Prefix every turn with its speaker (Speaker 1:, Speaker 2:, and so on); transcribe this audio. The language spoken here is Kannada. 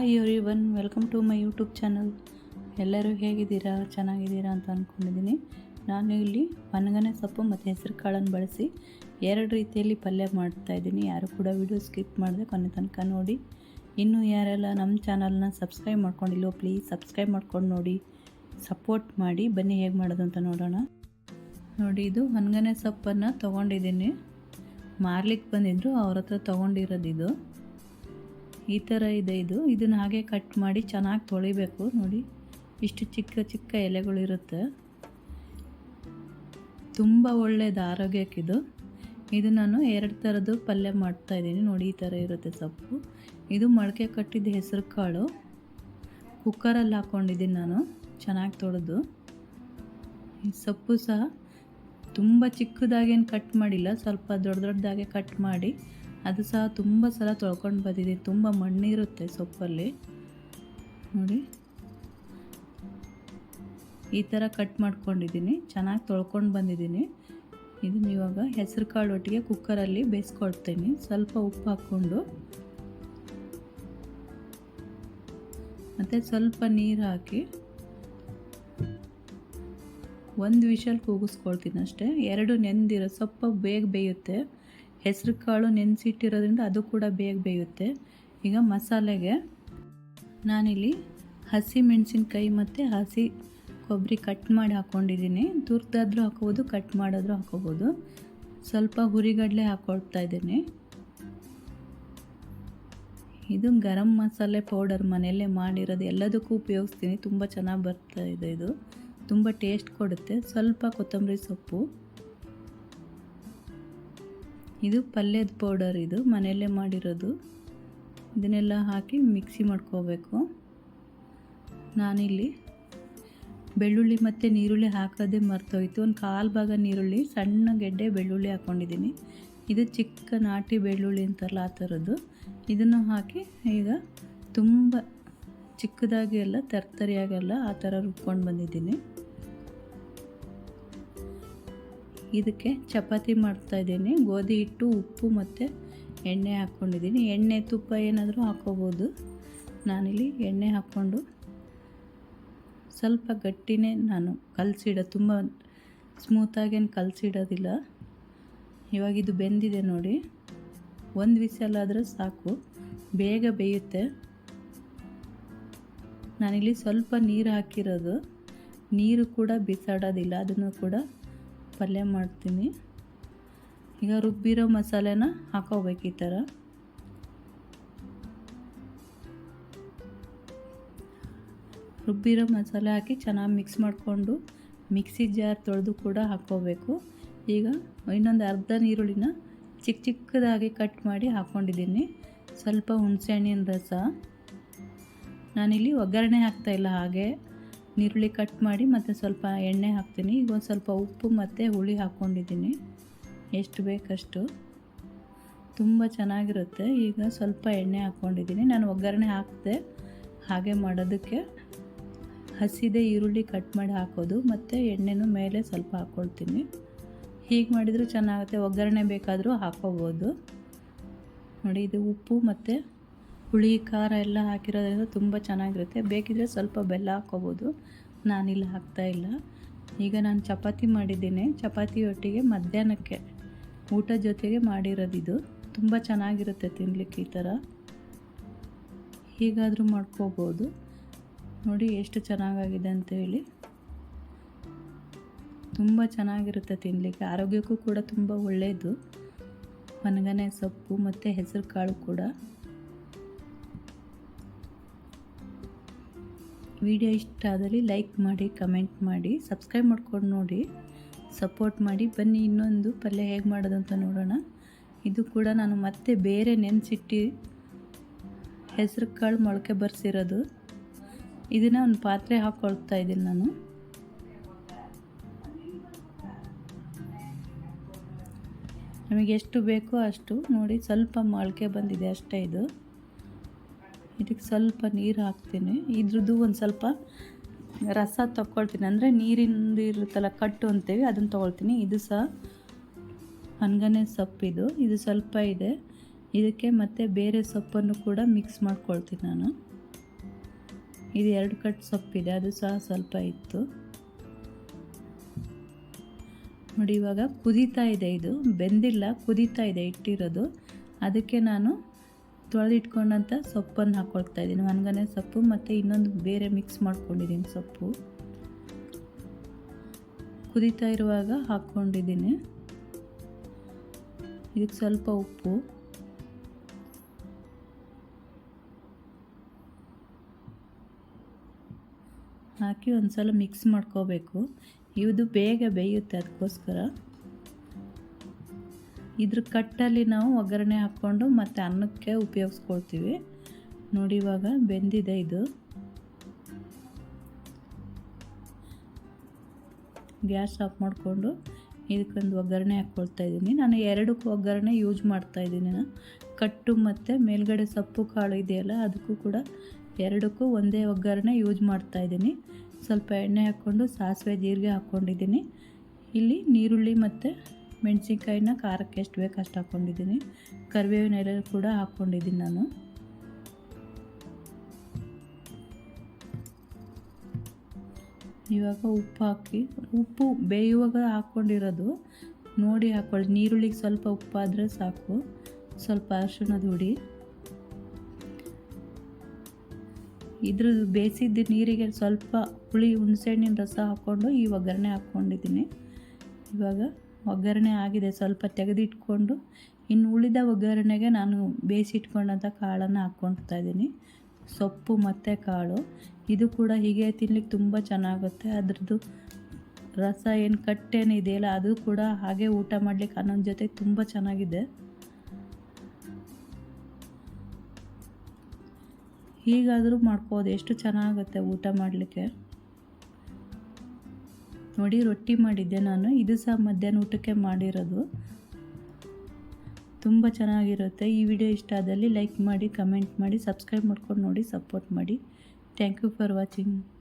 Speaker 1: Hi everyone welcome to my YouTube channel. ಎಲ್ಲರೂ ಹೇಗಿದ್ದೀರಾ? ಚೆನ್ನಾಗಿದ್ದೀರಾ ಅಂತ ಅಂದ್ಕೊಂಡಿದ್ದೀನಿ ನಾನು ಇಲ್ಲಿ ಮನಗನೆ ಸೊಪ್ಪು ಮತ್ತು ಹೆಸರು ಕಾಳನ್ನು ಬಳಸಿ ಎರಡು ರೀತಿಯಲ್ಲಿ ಪಲ್ಯ ಮಾಡ್ತಾ ಇದ್ದೀನಿ. ಯಾರು ಕೂಡ ವಿಡಿಯೋ ಸ್ಕಿಪ್ ಮಾಡಿದೆ ಕೊನೆ ತನಕ ನೋಡಿ. ಇನ್ನೂ ಯಾರೆಲ್ಲ ನಮ್ಮ ಚಾನಲ್ನ ಸಬ್ಸ್ಕ್ರೈಬ್ ಮಾಡ್ಕೊಂಡಿಲ್ವೋ, ಪ್ಲೀಸ್ ಸಬ್ಸ್ಕ್ರೈಬ್ ಮಾಡ್ಕೊಂಡು ನೋಡಿ. ಸಪೋರ್ಟ್ ಮಾಡಿ. ಬನ್ನಿ, ಹೇಗೆ ಮಾಡೋದು ಅಂತ ನೋಡೋಣ. ನೋಡಿ, ಇದು ಹೊನ್ಗನೆ ಸೊಪ್ಪನ್ನು ತೊಗೊಂಡಿದ್ದೀನಿ. ಮಾರ್ಲಿಕ್ಕೆ ಬಂದಿದ್ದರು ಅವ್ರ ಹತ್ರ ತೊಗೊಂಡಿರೋದು ಇದು. ಈ ಥರ ಇದೆ ಇದು. ಇದನ್ನು ಹಾಗೆ ಕಟ್ ಮಾಡಿ ಚೆನ್ನಾಗಿ ತೊಳಿಬೇಕು. ನೋಡಿ, ಇಷ್ಟು ಚಿಕ್ಕ ಚಿಕ್ಕ ಎಲೆಗಳಿರುತ್ತೆ ತುಂಬ ಒಳ್ಳೆಯದು ಆರೋಗ್ಯಕ್ಕಿದು ಇದು. ನಾನು ಎರಡು ಥರದ್ದು ಪಲ್ಯ ಮಾಡ್ತಾಯಿದ್ದೀನಿ ನೋಡಿ, ಈ ಥರ ಇರುತ್ತೆ ಸೊಪ್ಪು. ಇದು ಮೊಳಕೆ ಕಟ್ಟಿದ್ದ ಹೆಸರು ಕಾಳು. ಕುಕ್ಕರಲ್ಲಿ ಹಾಕ್ಕೊಂಡಿದ್ದೀನಿ ನಾನು. ಚೆನ್ನಾಗಿ ತೊಳೆದು. ಈ ಸೊಪ್ಪು ಸಹ ತುಂಬ ಚಿಕ್ಕದಾಗೇನು ಕಟ್ ಮಾಡಿಲ್ಲ. ಸ್ವಲ್ಪ ದೊಡ್ಡ ದೊಡ್ಡದಾಗೆ ಕಟ್ ಮಾಡಿ ಅದು ಸಹ ತುಂಬ ಸಲ ತೊಳ್ಕೊಂಡು ಬಂದಿದೆ. ತುಂಬ ಮಣ್ಣಿರುತ್ತೆ ಸೊಪ್ಪಲ್ಲಿ. ನೋಡಿ. ಈ ಥರ ಕಟ್ ಮಾಡ್ಕೊಂಡಿದ್ದೀನಿ. ಚೆನ್ನಾಗಿ ತೊಳ್ಕೊಂಡು ಬಂದಿದ್ದೀನಿ. ಇದನ್ನ ಇವಾಗ ಹೆಸರು ಕಾಳು ಒಟ್ಟಿಗೆ ಕುಕ್ಕರಲ್ಲಿ ಬೇಯಿಸ್ಕೊಳ್ತೀನಿ. ಸ್ವಲ್ಪ ಉಪ್ಪು ಹಾಕ್ಕೊಂಡು. ಮತ್ತು ಸ್ವಲ್ಪ ನೀರು ಹಾಕಿ. ಒಂದು ವಿಷಲ್ ಕೂಗಿಸ್ಕೊಳ್ತೀನಿ ಅಷ್ಟೇ. ಎರಡು ನೆಂದಿರೋ ಸೊಪ್ಪು ಬೇಗ ಬೇಯುತ್ತೆ. ಹೆಸರು ಕಾಳು ನೆನೆಸಿಟ್ಟಿರೋದ್ರಿಂದ ಅದು ಕೂಡ ಬೇಗ ಬೇಯುತ್ತೆ. ಈಗ ಮಸಾಲೆಗೆ ನಾನಿಲ್ಲಿ ಹಸಿ ಮೆಣಸಿನ್ಕಾಯಿ ಮತ್ತು ಹಸಿ ಕೊಬ್ಬರಿ ಕಟ್ ಮಾಡಿ ಹಾಕ್ಕೊಂಡಿದ್ದೀನಿ ತುರ್ದಾದರೂ ಹಾಕೋಬೋದು ಕಟ್ ಮಾಡಿದ್ರೂ ಹಾಕೋಬೋದು. ಸ್ವಲ್ಪ ಹುರಿಗಡಲೆ ಹಾಕೊಳ್ತಾ ಇದ್ದೀನಿ. ಇದು ಗರಂ ಮಸಾಲೆ ಪೌಡರ್ ಮನೆಯಲ್ಲೇ ಮಾಡಿರೋದು, ಎಲ್ಲದಕ್ಕೂ ಉಪಯೋಗಿಸ್ತೀನಿ. ತುಂಬ ಚೆನ್ನಾಗಿ ಬರ್ತಾ ಇದೆ ಇದು. ತುಂಬ ಟೇಸ್ಟ್ ಕೊಡುತ್ತೆ. ಸ್ವಲ್ಪ ಕೊತ್ತಂಬರಿ ಸೊಪ್ಪು. ಇದು ಪಲ್ಯದ ಪೌಡರ್ ಇದು. ಮನೆಯಲ್ಲೇ ಮಾಡಿರೋದು. ಇದನ್ನೆಲ್ಲ ಹಾಕಿ ಮಿಕ್ಸಿ ಮಾಡ್ಕೋಬೇಕು. ನಾನಿಲ್ಲಿ ಬೆಳ್ಳುಳ್ಳಿ ಮತ್ತು ನೀರುಳ್ಳಿ ಹಾಕೋದೇ ಮರ್ತೋಯ್ತು. ಒಂದು ಕಾಲು ಭಾಗ ನೀರುಳ್ಳಿ, ಸಣ್ಣ ಗೆಡ್ಡೆ ಬೆಳ್ಳುಳ್ಳಿ ಹಾಕ್ಕೊಂಡಿದ್ದೀನಿ ಇದು ಚಿಕ್ಕ ನಾಟಿ ಬೆಳ್ಳುಳ್ಳಿ ಅಂತಾರಲ್ಲ ಆ ಥರದ್ದು. ಇದನ್ನು ಹಾಕಿ ಈಗ ತುಂಬ ಚಿಕ್ಕದಾಗಿ ಎಲ್ಲ ತರ್ತರಿಯಾಗೆಲ್ಲ ಆ ಥರ ರುಬ್ಕೊಂಡು ಬಂದಿದ್ದೀನಿ. ಇದಕ್ಕೆ ಚಪಾತಿ ಮಾಡ್ತಾಯಿದ್ದೀನಿ ಗೋಧಿ ಹಿಟ್ಟು, ಉಪ್ಪು ಮತ್ತು ಎಣ್ಣೆ ಹಾಕ್ಕೊಂಡಿದ್ದೀನಿ. ಎಣ್ಣೆ ತುಪ್ಪ ಏನಾದರೂ ಹಾಕ್ಕೋಬೋದು ನಾನಿಲ್ಲಿ ಎಣ್ಣೆ ಹಾಕ್ಕೊಂಡು ಸ್ವಲ್ಪ ಗಟ್ಟಿನೇ ನಾನು ಕಲಸಿಡೋ ತುಂಬ ಸ್ಮೂತಾಗೇನು ಕಲಸಿಡೋದಿಲ್ಲ. ಇವಾಗ ಇದು ಬೆಂದಿದೆ ನೋಡಿ. ಒಂದು ವಿಸಲಾದರೆ ಸಾಕು. ಬೇಗ ಬೇಯುತ್ತೆ. ನಾನಿಲ್ಲಿ ಸ್ವಲ್ಪ ನೀರು ಹಾಕಿರೋದು. ನೀರು ಕೂಡ ಬಿಸಾಡೋದಿಲ್ಲ. ಅದನ್ನು ಕೂಡ ಪಲ್ಯ ಮಾಡ್ತೀನಿ. ಈಗ ರುಬ್ಬಿರೋ ಮಸಾಲೆನ ಹಾಕೋಬೇಕು ಈ ಥರ. ರುಬ್ಬಿರೋ ಮಸಾಲೆ ಹಾಕಿ ಚೆನ್ನಾಗಿ ಮಿಕ್ಸ್ ಮಾಡಿಕೊಂಡು ಮಿಕ್ಸಿ ಜಾರ್ ತೊಳೆದು ಕೂಡ ಹಾಕ್ಕೋಬೇಕು ಈಗ ಇನ್ನೊಂದು ಅರ್ಧ ನೀರುಳ್ಳಿನ ಚಿಕ್ಕ ಚಿಕ್ಕದಾಗಿ ಕಟ್ ಮಾಡಿ ಹಾಕ್ಕೊಂಡಿದ್ದೀನಿ ಸ್ವಲ್ಪ ಹುಣಸೆಹಣ್ಣಿನ ರಸ. ನಾನಿಲ್ಲಿ ಒಗ್ಗರಣೆ ಹಾಕ್ತಾಯಿಲ್ಲ ಹಾಗೆ. ನೀರುಳ್ಳಿ ಕಟ್ ಮಾಡಿ ಮತ್ತು ಸ್ವಲ್ಪ ಎಣ್ಣೆ ಹಾಕ್ತೀನಿ. ಈಗ ಒಂದು ಸ್ವಲ್ಪ ಉಪ್ಪು ಮತ್ತು ಹುಳಿ ಹಾಕ್ಕೊಂಡಿದ್ದೀನಿ ಎಷ್ಟು ಬೇಕಷ್ಟು. ತುಂಬ ಚೆನ್ನಾಗಿರುತ್ತೆ. ಈಗ ಸ್ವಲ್ಪ ಎಣ್ಣೆ ಹಾಕ್ಕೊಂಡಿದ್ದೀನಿ ನಾನು ಒಗ್ಗರಣೆ ಹಾಕಿದೆ. ಹಾಗೆ ಮಾಡೋದಕ್ಕೆ ಹಸಿದೆ ಈರುಳ್ಳಿ ಕಟ್ ಮಾಡಿ ಹಾಕೋದು. ಮತ್ತು ಎಣ್ಣೆನೂ ಮೇಲೆ ಸ್ವಲ್ಪ ಹಾಕ್ಕೊಳ್ತೀನಿ ಹೀಗೆ ಮಾಡಿದರೂ ಚೆನ್ನಾಗುತ್ತೆ. ಒಗ್ಗರಣೆ ಬೇಕಾದರೂ ಹಾಕ್ಕೋಬೋದು ನೋಡಿ, ಇದು ಉಪ್ಪು ಮತ್ತು ಹುಳಿ, ಖಾರ ಎಲ್ಲ ಹಾಕಿರೋದ್ರಿಂದ ತುಂಬ ಚೆನ್ನಾಗಿರುತ್ತೆ. ಬೇಕಿದ್ರೆ ಸ್ವಲ್ಪ ಬೆಲ್ಲ ಹಾಕ್ಕೋಬೋದು. ನಾನಿಲ್ಲ ಹಾಕ್ತಾಯಿಲ್ಲ ಈಗ ನಾನು ಚಪಾತಿ ಮಾಡಿದ್ದೀನಿ. ಚಪಾತಿ ಒಟ್ಟಿಗೆ ಮಧ್ಯಾಹ್ನಕ್ಕೆ ಊಟ ಜೊತೆಗೆ ಮಾಡಿರೋದಿದು. ತುಂಬ ಚೆನ್ನಾಗಿರುತ್ತೆ ತಿನ್ನಲಿಕ್ಕೆ ಈ ಥರ ಹೀಗಾದರೂ ಮಾಡ್ಕೋಬೋದು. ನೋಡಿ ಎಷ್ಟು ಚೆನ್ನಾಗಾಗಿದೆ ಅಂತೇಳಿ ತುಂಬ ಚೆನ್ನಾಗಿರುತ್ತೆ ತಿನ್ನಲಿಕ್ಕೆ ಆರೋಗ್ಯಕ್ಕೂ ಕೂಡ ತುಂಬ ಒಳ್ಳೆಯದು ಮನಗನೆ ಸೊಪ್ಪು ಮತ್ತು ಹೆಸರು ಕಾಳು ಕೂಡ. ವಿಡಿಯೋ ಇಷ್ಟ ಆದಲ್ಲಿ ಲೈಕ್ ಮಾಡಿ, ಕಮೆಂಟ್ ಮಾಡಿ, ಸಬ್ಸ್ಕ್ರೈಬ್ ಮಾಡ್ಕೊಂಡು ನೋಡಿ. ಸಪೋರ್ಟ್ ಮಾಡಿ. ಬನ್ನಿ, ಇನ್ನೊಂದು ಪಲ್ಯ ಹೇಗೆ ಮಾಡೋದು ಅಂತ ನೋಡೋಣ. ಇದು ಕೂಡ ನಾನು ಮತ್ತೆ ಬೇರೆ ನೆನೆಸಿಟ್ಟು ಹೆಸರು ಕಾಳು ಮೊಳಕೆ ಬರ್ಸಿರೋದು. ಇದನ್ನು ಒಂದು ಪಾತ್ರೆ ಹಾಕ್ಕೊಳ್ತಾ ಇದ್ದೀನಿ ನಾನು. ನಮಗೆ ಎಷ್ಟು ಬೇಕೋ ಅಷ್ಟು ನೋಡಿ. ಸ್ವಲ್ಪ ಮೊಳಕೆ ಬಂದಿದೆ ಅಷ್ಟೇ ಇದು. ಇದಕ್ಕೆ ಸ್ವಲ್ಪ ನೀರು ಹಾಕ್ತೀನಿ. ಇದ್ರದ್ದು ಒಂದು ಸ್ವಲ್ಪ ರಸ ತಗೊಳ್ತೀನಿ ಅಂದರೆ ನೀರಿಂದು ಇರುತ್ತಲ್ಲ ಕಟ್ಟು ಅಂತೀವಿ, ಅದನ್ನು ತೊಗೊಳ್ತೀನಿ. ಇದು ಸಹ ಹನ್ಗನೆ ಸೊಪ್ಪಿದು ಇದು. ಸ್ವಲ್ಪ ಇದೆ. ಇದಕ್ಕೆ ಮತ್ತು ಬೇರೆ ಸೊಪ್ಪನ್ನು ಕೂಡ ಮಿಕ್ಸ್ ಮಾಡ್ಕೊಳ್ತೀನಿ ನಾನು. ಇದು ಎರಡು ಕಟ್ ಸೊಪ್ಪಿದೆ ಅದು ಸಹ ಸ್ವಲ್ಪ ಇತ್ತು. ನೋಡಿ, ಇವಾಗ ಕುದೀತಾ ಇದೆ ಇದು. ಬೆಂದಿಲ್ಲ, ಕುದೀತಾ ಇದೆ ಇಟ್ಟಿರೋದು. ಅದಕ್ಕೆ ನಾನು ತೊಳೆದಿಟ್ಕೊಂಡಂಥ ಸೊಪ್ಪನ್ನು ಹಾಕ್ಕೊಳ್ತಾ ಇದ್ದೀನಿ. ಒಣಗನೆ ಸೊಪ್ಪು ಮತ್ತು ಇನ್ನೊಂದು ಬೇರೆ ಮಿಕ್ಸ್ ಮಾಡ್ಕೊಂಡಿದ್ದೀನಿ ಸೊಪ್ಪು. ಕುದೀತಾ ಇರುವಾಗ ಹಾಕ್ಕೊಂಡಿದ್ದೀನಿ. ಇದಕ್ಕೆ ಸ್ವಲ್ಪ ಉಪ್ಪು. ಹಾಕಿ ಒಂದು ಸಲ ಮಿಕ್ಸ್ ಮಾಡ್ಕೋಬೇಕು. ಇದು ಬೇಗ ಬೇಯುತ್ತೆ ಅದಕ್ಕೋಸ್ಕರ. ಇದ್ರ ಕಟ್ಟಲ್ಲಿ ನಾವು ಒಗ್ಗರಣೆ ಹಾಕ್ಕೊಂಡು ಮತ್ತು ಅನ್ನಕ್ಕೆ ಉಪಯೋಗಿಸ್ಕೊಳ್ತೀವಿ. ನೋಡಿ ಇವಾಗ ಬೆಂದಿದೆ ಇದು. ಗ್ಯಾಸ್ ಆಫ್ ಮಾಡಿಕೊಂಡು ಇದಕ್ಕೊಂದು ಒಗ್ಗರಣೆ ಹಾಕ್ಕೊಳ್ತಾ ಇದ್ದೀನಿ. ನಾನು ಎರಡಕ್ಕೂ ಒಗ್ಗರಣೆ ಯೂಸ್ ಮಾಡ್ತಾ ಇದ್ದೀನಿ ನಾನು. ಕಟ್ಟು ಮತ್ತು ಮೇಲ್ಗಡೆ ಸೊಪ್ಪು ಕಾಳು ಇದೆಯಲ್ಲ ಅದಕ್ಕೂ ಕೂಡ ಎರಡಕ್ಕೂ ಒಂದೇ ಒಗ್ಗರಣೆ ಯೂಸ್ ಮಾಡ್ತಾ ಇದ್ದೀನಿ. ಸ್ವಲ್ಪ ಎಣ್ಣೆ ಹಾಕ್ಕೊಂಡು ಸಾಸಿವೆ ಜೀರಿಗೆ ಹಾಕ್ಕೊಂಡಿದ್ದೀನಿ. ಇಲ್ಲಿ ನೀರುಳ್ಳಿ ಮತ್ತು ಮೆಣಸಿನ್ಕಾಯಿನ ಖಾರಕ್ಕೆ ಎಷ್ಟು ಬೇಕು ಅಷ್ಟು ಹಾಕ್ಕೊಂಡಿದ್ದೀನಿ. ಕರಿಬೇವಿನ ಎಲೆ ಕೂಡ ಹಾಕ್ಕೊಂಡಿದ್ದೀನಿ ನಾನು. ಇವಾಗ ಉಪ್ಪು ಹಾಕಿ, ಉಪ್ಪು ಬೇಯುವಾಗ ಹಾಕ್ಕೊಂಡಿರೋದು. ನೋಡಿ ಹಾಕ್ಕೊಳ್ಳಿ ನೀರುಳ್ಳಿಗೆ ಸ್ವಲ್ಪ ಉಪ್ಪಾದರೆ ಸಾಕು. ಸ್ವಲ್ಪ ಅರಿಶಿಣದ ಹುಡಿ. ಇದ್ರದ್ದು ಬೇಯಿಸಿದ್ದ ನೀರಿಗೆ ಸ್ವಲ್ಪ ಹುಳಿ, ಹುಣಸೆಹಣ್ಣಿನ ರಸ ಹಾಕ್ಕೊಂಡು ಈ ಒಗ್ಗರಣೆ ಹಾಕ್ಕೊಂಡಿದ್ದೀನಿ. ಇವಾಗ ಒಗ್ಗರಣೆ ಆಗಿದೆ. ಸ್ವಲ್ಪ ತೆಗೆದಿಟ್ಕೊಂಡು ಇನ್ನು ಉಳಿದ ಒಗ್ಗರಣೆಗೆ ನಾನು ಬೇಯಿಸಿಟ್ಕೊಂಡಂಥ ಕಾಳನ್ನು ಹಾಕ್ಕೊಳ್ತಾ ಇದ್ದೀನಿ. ಸೊಪ್ಪು ಮತ್ತು ಕಾಳು. ಇದು ಕೂಡ ಹೀಗೆ ತಿನ್ಲಿಕ್ಕೆ ತುಂಬ ಚೆನ್ನಾಗುತ್ತೆ. ಅದ್ರದ್ದು ರಸ ಏನು ಕಟ್ಟೇನು ಇದೆಯಲ್ಲ, ಅದು ಕೂಡ ಹಾಗೆ ಊಟ ಮಾಡಲಿಕ್ಕೆ ಅನ್ನೊಂದು ಜೊತೆ ತುಂಬ ಚೆನ್ನಾಗಿದೆ. ಹೀಗಾದರೂ ಮಾಡ್ಬೋದು. ಎಷ್ಟು ಚೆನ್ನಾಗುತ್ತೆ ಊಟ ಮಾಡಲಿಕ್ಕೆ. ನೋಡಿ, ರೊಟ್ಟಿ ಮಾಡಿದ್ದೆ ನಾನು. ಇದು ಸಹ ಮಧ್ಯಾಹ್ನ ಊಟಕ್ಕೆ ಮಾಡಿರೋದು. ತುಂಬ ಚೆನ್ನಾಗಿರುತ್ತೆ. ಈ ವಿಡಿಯೋ ಇಷ್ಟ ಆದಲ್ಲಿ ಲೈಕ್ ಮಾಡಿ, ಕಮೆಂಟ್ ಮಾಡಿ, ಸಬ್ಸ್ಕ್ರೈಬ್ ಮಾಡ್ಕೊಂಡು ನೋಡಿ, ಸಪೋರ್ಟ್ ಮಾಡಿ. Thank you for watching.